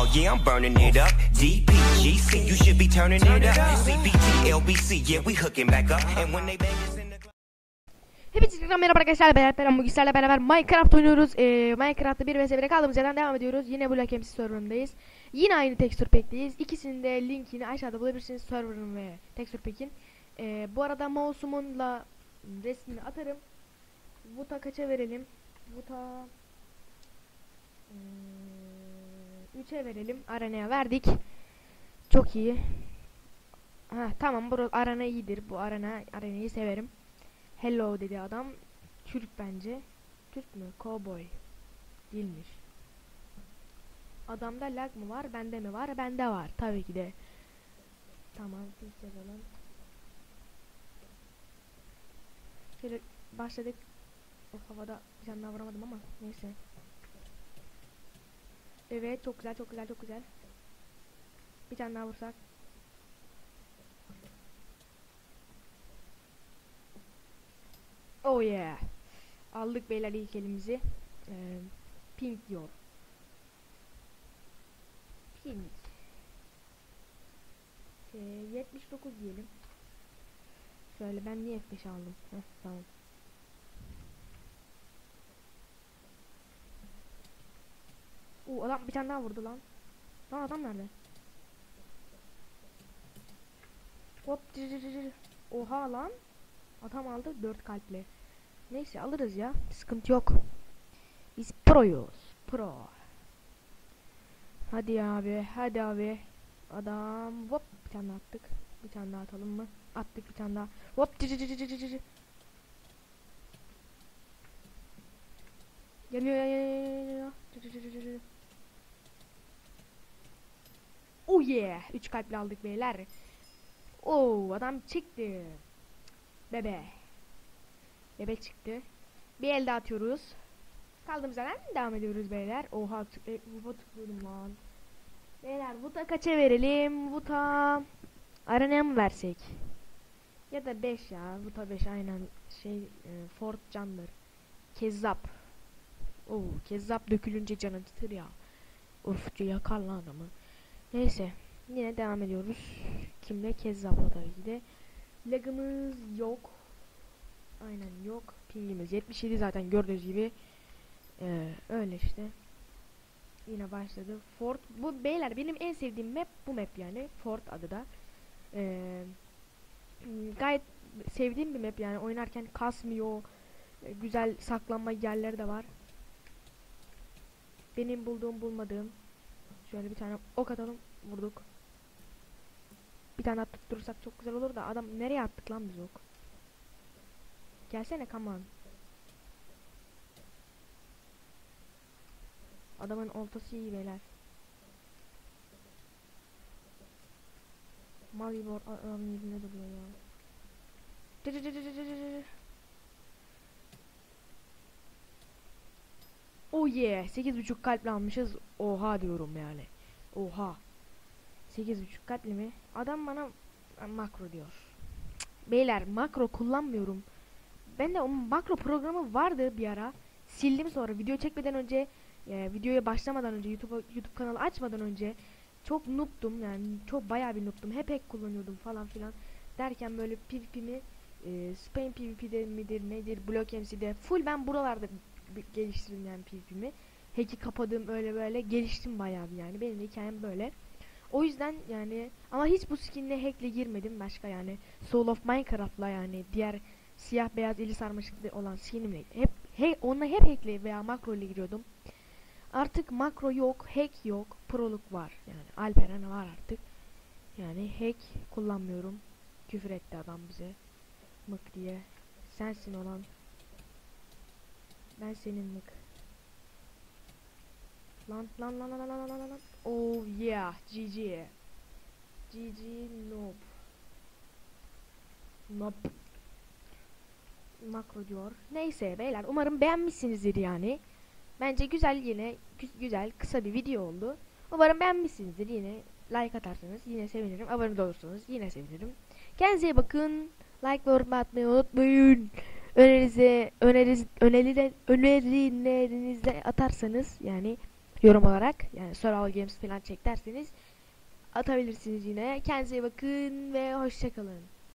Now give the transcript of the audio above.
Oh yeah, I'm burning it up. DPGC, you should be turning it up. CBT, LBC, yeah, we hooking back up. And when they bang us in the club. Hepinize merhaba arkadaşlar. Ben Alperen. Bugün sizlerle beraber Minecraft oynuyoruz. Ee, Minecraft'ta 1 vs 1'e kaldığımız yerden devam ediyoruz. Yine Black MC serverındayız. Yine aynı texture pack'teyiz. İkisinin de linkini aşağıda bulabilirsiniz. Server'ın ve texture pack'in. Ee, bu arada mouse'umunla resmini atarım. Vuta kaça verelim? Vuta 3'e verelim. Arena'ya verdik. Çok iyi. Ha tamam bu arena iyidir. Bu arena arenayı severim. Hello dedi adam. Türk bence. Türk mü? Cowboy. Değilmiş. Adamda lag mı var? Bende mi var? Bende var. Tabii ki de. Tamam. Biz yazalım. Şöyle başladık. O havada daha vuramadım ama neyse. Evet çok güzel çok güzel çok güzel. Bir tane daha vursak. Oh yeah. Aldık beyler ilk elimizi. Ee, pink diyor. Pink. Ee, 79 diyelim. Şöyle ben niye F5 aldım? Heh, tamam. Adam bir tane daha vurdu lan. Lan adam nerede? Hop. Oha lan. Adam aldı 4 kalple. Neyse alırız ya. Sıkıntı yok. Biz proyuz. Pro. Hadi abi. Hadi abi. Adam. Hop bir tane attık. Bir tane daha atalım mı? Attık bir tane daha. Hop. Geliyor ya ya ya ya ya. Cır cır cır cır cır. Oh yeah. 3 kalple aldık beyler. Oo adam çıktı. Bebe. Bebe çıktı. Bir elde atıyoruz. Kaldığımız yerden devam ediyoruz beyler. Oha tık- e, vuta tıklıyorum lan. Beyler vuta kaça verelim? Vuta arenaya mı versek? Ya da 5 ya. Vuta 5 aynen şey e, Fort candır. Kezzap. Oo kezzap dökülünce canı titır ya. Uf yakar lan adamı. Neyse. Yine devam ediyoruz. Kimle? Kezzap'la tabii ki de. Lagımız yok. Aynen yok. Pingimiz 77 zaten gördüğünüz gibi. Ee, öyle işte. Yine başladı. Fort. Bu beyler benim en sevdiğim map bu map yani. Fort adı da. Ee, gayet sevdiğim bir map yani. Oynarken kasmıyor. Güzel saklanma yerleri de var. Benim bulduğum bulmadığım. Şöyle bir tane ok atalım. Vurduk. Bir tane attık durursak çok güzel olur da adam nereye attık lan biz ok? Gelsene on. Adamın oltası iyi beyler. Mal gibi adamın yüzünde duruyor ya. Oh yeah. 8.5 kalple almışız. Oha diyorum yani. Oha. 8.5 kalpli mi? Adam bana makro diyor. Beyler makro kullanmıyorum. Ben de o makro programı vardı bir ara. Sildim sonra video çekmeden önce e, videoya başlamadan önce YouTube YouTube kanalı açmadan önce çok noob'tum yani çok bayağı bir noob'tum. Hep hack kullanıyordum falan filan derken böyle PvP'mi e, Spain PvP'de midir nedir Block MC'de full ben buralarda geliştirdim yani PvP'mi. Hack'i kapadım öyle böyle geliştim bayağı bir yani benim hikayem böyle. O yüzden yani ama hiç bu skinle hackle girmedim başka yani Soul of Minecraft'la yani diğer siyah beyaz eli sarmaşıklı olan skinimle hep he, onunla hep hackle veya makro ile giriyordum. Artık makro yok, hack yok, proluk var. Yani Alperen var artık. Yani hack kullanmıyorum. Küfür etti adam bize. Mık diye. Sensin olan. Ben senin mık. Lan lan lan lan lan lan lan. Oh yeah, GG. GG noob. Noob. Makro diyor. Neyse beyler umarım beğenmişsinizdir yani. Bence güzel yine gü- güzel kısa bir video oldu. Umarım beğenmişsinizdir yine like atarsanız yine sevinirim. Abone olursanız yine sevinirim. Kendinize bakın. Like ve yorum atmayı unutmayın. Önerinize öneriz öneriler önerilerinizi atarsanız yani yorum olarak yani Survival Games falan çek derseniz atabilirsiniz yine. Kendinize iyi bakın ve hoşçakalın.